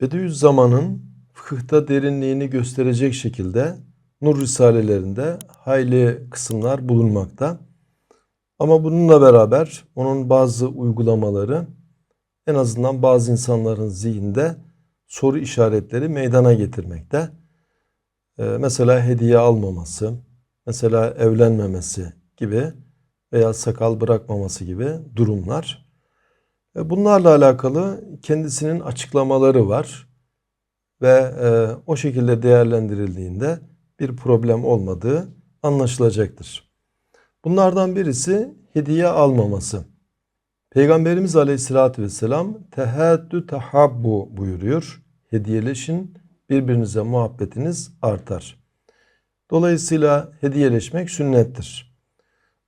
Bediüzzaman'ın fıkıhta derinliğini gösterecek şekilde Nur Risalelerinde hayli kısımlar bulunmakta. Ama bununla beraber onun bazı uygulamaları en azından bazı insanların zihninde soru işaretleri meydana getirmekte. Ee, mesela hediye almaması, mesela evlenmemesi gibi veya sakal bırakmaması gibi durumlar. E, Bunlarla alakalı kendisinin açıklamaları var ve e, o şekilde değerlendirildiğinde bir problem olmadığı anlaşılacaktır. Bunlardan birisi hediye almaması. Peygamberimiz Aleyhisselatü Vesselam tehaddü tehabbu buyuruyor. Hediyeleşin birbirinize muhabbetiniz artar. Dolayısıyla hediyeleşmek sünnettir.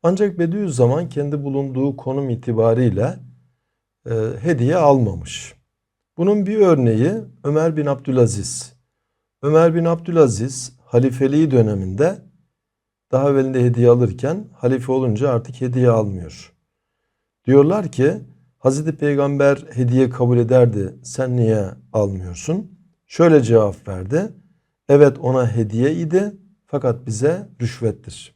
Ancak Bediüzzaman kendi bulunduğu konum itibariyle e, hediye almamış. Bunun bir örneği Ömer bin Abdülaziz. Ömer bin Abdülaziz halifeliği döneminde daha evvelinde hediye alırken halife olunca artık hediye almıyor. Diyorlar ki Hazreti Peygamber hediye kabul ederdi sen niye almıyorsun? Şöyle cevap verdi. Evet ona hediye idi fakat bize rüşvettir.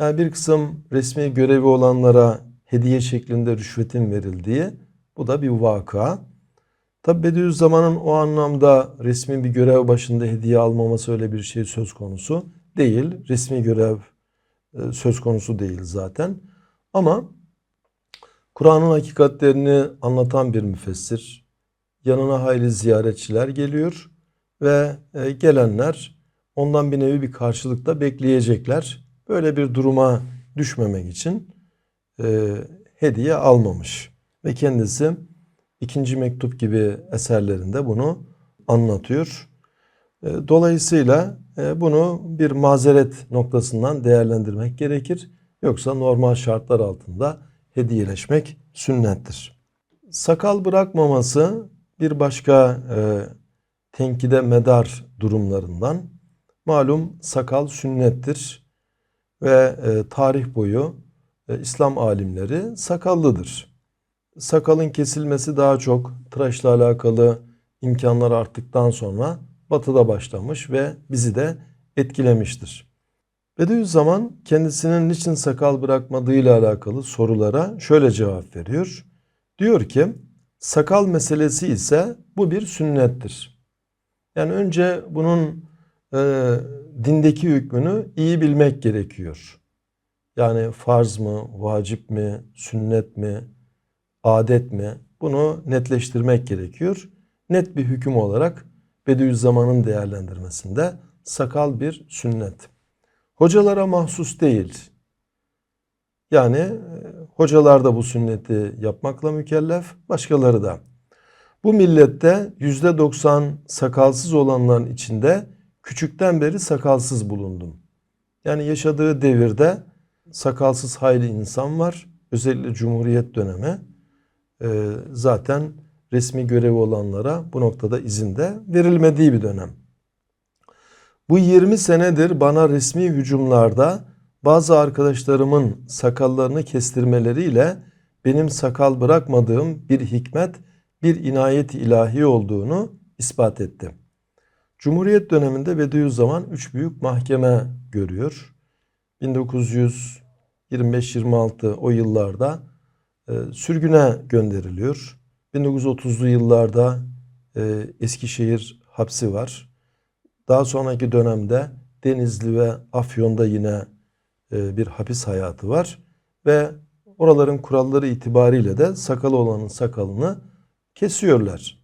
Yani bir kısım resmi görevi olanlara hediye şeklinde rüşvetin verildiği bu da bir vaka. Tabi Bediüzzaman'ın o anlamda resmi bir görev başında hediye almaması öyle bir şey söz konusu değil. Resmi görev e, söz konusu değil zaten. Ama Kur'an'ın hakikatlerini anlatan bir müfessir. Yanına hayli ziyaretçiler geliyor ve e, gelenler ondan bir nevi bir karşılıkta bekleyecekler. Böyle bir duruma düşmemek için e, hediye almamış. Ve kendisi ikinci mektup gibi eserlerinde bunu anlatıyor. E, dolayısıyla e, bunu bir mazeret noktasından değerlendirmek gerekir. Yoksa normal şartlar altında hediyeleşmek sünnettir. Sakal bırakmaması bir başka e, tenkide medar durumlarından. Malum sakal sünnettir ve e, tarih boyu e, İslam alimleri sakallıdır. Sakalın kesilmesi daha çok tıraşla alakalı imkanlar arttıktan sonra batıda başlamış ve bizi de etkilemiştir. Bediüzzaman kendisinin niçin sakal bırakmadığıyla alakalı sorulara şöyle cevap veriyor. Diyor ki sakal meselesi ise bu bir sünnettir. Yani önce bunun e, dindeki hükmünü iyi bilmek gerekiyor. Yani farz mı, vacip mi, sünnet mi, adet mi bunu netleştirmek gerekiyor. Net bir hüküm olarak Bediüzzaman'ın değerlendirmesinde sakal bir sünnet. Hocalara mahsus değil. Yani e, hocalar da bu sünneti yapmakla mükellef, başkaları da. Bu millette yüzde doksan sakalsız olanların içinde küçükten beri sakalsız bulundum. Yani yaşadığı devirde sakalsız hayli insan var. Özellikle Cumhuriyet dönemi e, zaten resmi görevi olanlara bu noktada izinde verilmediği bir dönem. Bu 20 senedir bana resmi hücumlarda bazı arkadaşlarımın sakallarını kestirmeleriyle benim sakal bırakmadığım bir hikmet, bir inayet ilahi olduğunu ispat etti. Cumhuriyet döneminde Bediüzzaman üç büyük mahkeme görüyor. 1925-26 o yıllarda e, sürgüne gönderiliyor. 1930'lu yıllarda e, Eskişehir hapsi var. Daha sonraki dönemde Denizli ve Afyon'da yine e, bir hapis hayatı var. Ve oraların kuralları itibariyle de sakalı olanın sakalını kesiyorlar.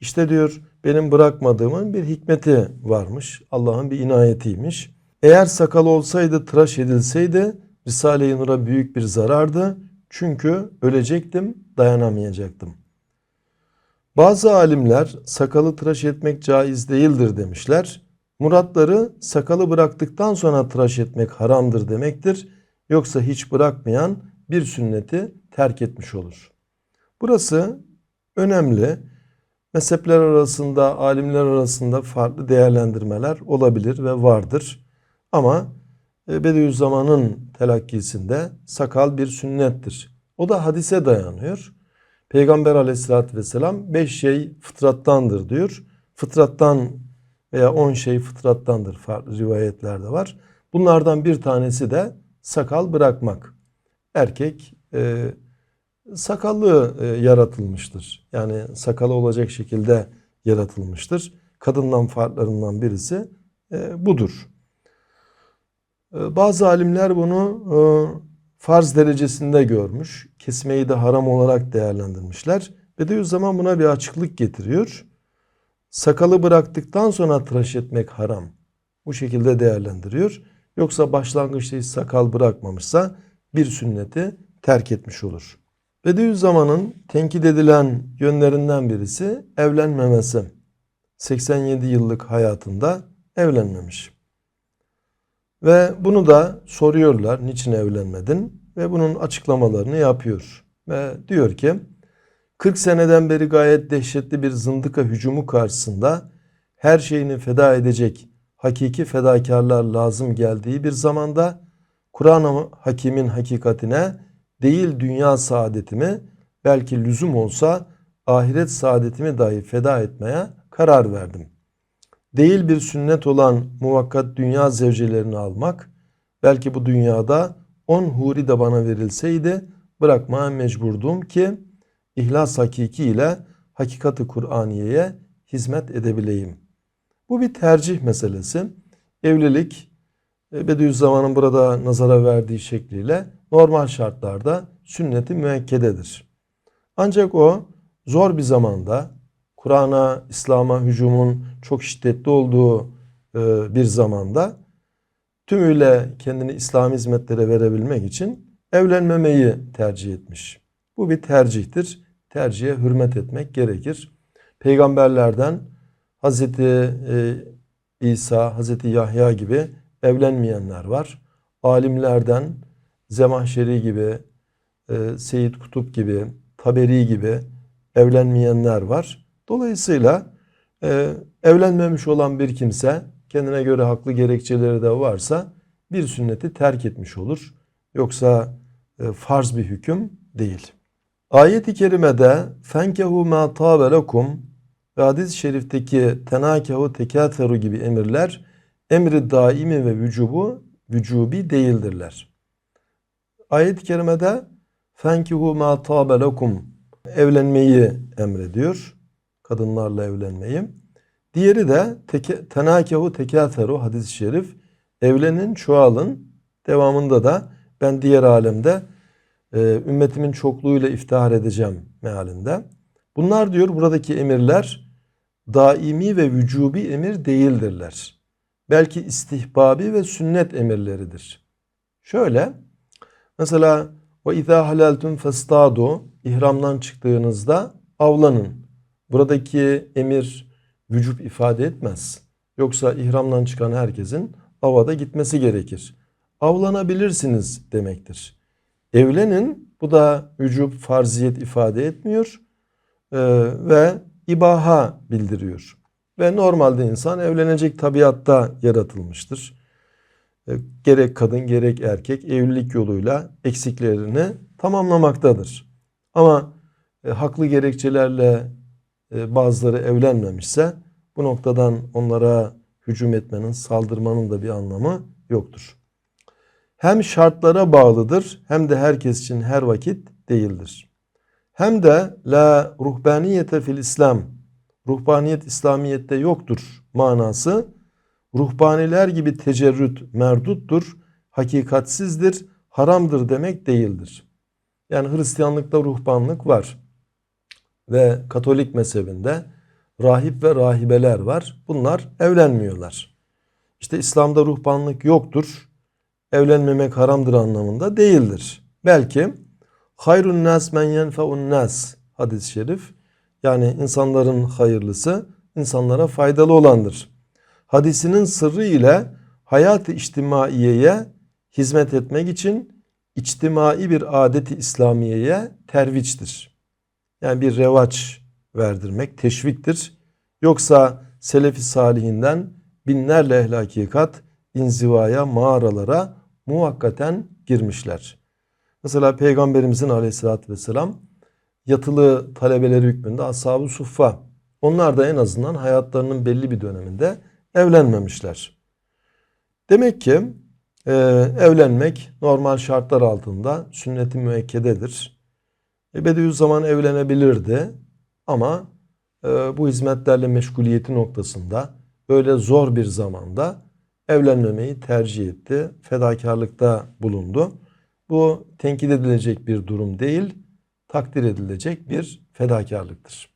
İşte diyor benim bırakmadığımın bir hikmeti varmış. Allah'ın bir inayetiymiş. Eğer sakal olsaydı tıraş edilseydi Risale-i Nur'a büyük bir zarardı. Çünkü ölecektim, dayanamayacaktım. Bazı alimler sakalı tıraş etmek caiz değildir demişler. Muratları sakalı bıraktıktan sonra tıraş etmek haramdır demektir. Yoksa hiç bırakmayan bir sünneti terk etmiş olur. Burası önemli. Mezhepler arasında, alimler arasında farklı değerlendirmeler olabilir ve vardır. Ama Bediüzzaman'ın telakkisinde sakal bir sünnettir. O da hadise dayanıyor. Peygamber aleyhissalatü vesselam beş şey fıtrattandır diyor. Fıtrattan veya on şey fıtrattandır rivayetlerde var. Bunlardan bir tanesi de sakal bırakmak. Erkek e, sakallı e, yaratılmıştır. Yani sakalı olacak şekilde yaratılmıştır. Kadından farklarından birisi e, budur. E, bazı alimler bunu e, farz derecesinde görmüş. Kesmeyi de haram olarak değerlendirmişler. Bediüzzaman buna bir açıklık getiriyor. Sakalı bıraktıktan sonra tıraş etmek haram. Bu şekilde değerlendiriyor. Yoksa başlangıçta hiç sakal bırakmamışsa bir sünneti terk etmiş olur. Bediüzzaman'ın tenkit edilen yönlerinden birisi evlenmemesi. 87 yıllık hayatında evlenmemiş. Ve bunu da soruyorlar niçin evlenmedin? Ve bunun açıklamalarını yapıyor. Ve diyor ki 40 seneden beri gayet dehşetli bir zındıka hücumu karşısında her şeyini feda edecek hakiki fedakarlar lazım geldiği bir zamanda Kur'an-ı Hakim'in hakikatine değil dünya saadetimi belki lüzum olsa ahiret saadetimi dahi feda etmeye karar verdim. Değil bir sünnet olan muvakkat dünya zevcelerini almak belki bu dünyada on huri de bana verilseydi bırakmaya mecburdum ki ihlas hakiki ile hakikati Kur'aniye'ye hizmet edebileyim. Bu bir tercih meselesi. Evlilik e, Bediüzzaman'ın burada nazara verdiği şekliyle normal şartlarda sünneti müekkededir. Ancak o zor bir zamanda Kur'an'a, İslam'a hücumun çok şiddetli olduğu e, bir zamanda tümüyle kendini İslam hizmetlere verebilmek için evlenmemeyi tercih etmiş. Bu bir tercihtir. Tercihe hürmet etmek gerekir. Peygamberlerden Hazreti e, İsa, Hazreti Yahya gibi evlenmeyenler var. Alimlerden Zemahşeri gibi, e, Seyyid Kutup gibi, Taberi gibi evlenmeyenler var. Dolayısıyla e, evlenmemiş olan bir kimse kendine göre haklı gerekçeleri de varsa bir sünneti terk etmiş olur. Yoksa e, farz bir hüküm değil. Ayet-i kerimede fenkehu ma tabelekum ve hadis-i şerifteki tenâkehu tekâteru gibi emirler emri daimi ve vücubu vücubi değildirler. Ayet-i kerimede fenkihu ma tabelekum evlenmeyi emrediyor. Kadınlarla evlenmeyi. Diğeri de teke, tenâkehu tekâteru hadis-i şerif evlenin çoğalın. Devamında da ben diğer alemde e, ümmetimin çokluğuyla iftihar edeceğim mealinde. Bunlar diyor buradaki emirler daimi ve vücubi emir değildirler. Belki istihbabi ve sünnet emirleridir. Şöyle mesela ve izâ halaltum festadu ihramdan çıktığınızda avlanın. Buradaki emir vücub ifade etmez. Yoksa ihramdan çıkan herkesin avada gitmesi gerekir. Avlanabilirsiniz demektir. Evlenin bu da vücub farziyet ifade etmiyor ee, ve ibaha bildiriyor. Ve normalde insan evlenecek tabiatta yaratılmıştır. E, gerek kadın gerek erkek evlilik yoluyla eksiklerini tamamlamaktadır. Ama e, haklı gerekçelerle bazıları evlenmemişse bu noktadan onlara hücum etmenin, saldırmanın da bir anlamı yoktur. Hem şartlara bağlıdır hem de herkes için her vakit değildir. Hem de la ruhbaniyete fil İslam ruhbaniyet İslamiyet'te yoktur manası ruhbaniler gibi tecerrüt merduttur, hakikatsizdir, haramdır demek değildir. Yani Hristiyanlıkta ruhbanlık var ve Katolik mezhebinde rahip ve rahibeler var. Bunlar evlenmiyorlar. İşte İslam'da ruhbanlık yoktur. Evlenmemek haramdır anlamında değildir. Belki hayrun nas men yenfeun nas hadis-i şerif yani insanların hayırlısı insanlara faydalı olandır. Hadisinin sırrı ile hayat-ı içtimaiyeye hizmet etmek için içtimai bir adeti İslamiye'ye terviçtir. Yani bir revaç verdirmek, teşviktir. Yoksa Selefi Salihinden binlerle ehl hakikat inzivaya, mağaralara muhakkaten girmişler. Mesela Peygamberimizin aleyhissalatü vesselam yatılı talebeleri hükmünde ashab-ı suffa. Onlar da en azından hayatlarının belli bir döneminde evlenmemişler. Demek ki e, evlenmek normal şartlar altında sünnet-i müekkededir. E, Bediüzzaman evlenebilirdi ama e, bu hizmetlerle meşguliyeti noktasında böyle zor bir zamanda evlenmemeyi tercih etti. Fedakarlıkta bulundu. Bu tenkit edilecek bir durum değil, takdir edilecek bir fedakarlıktır.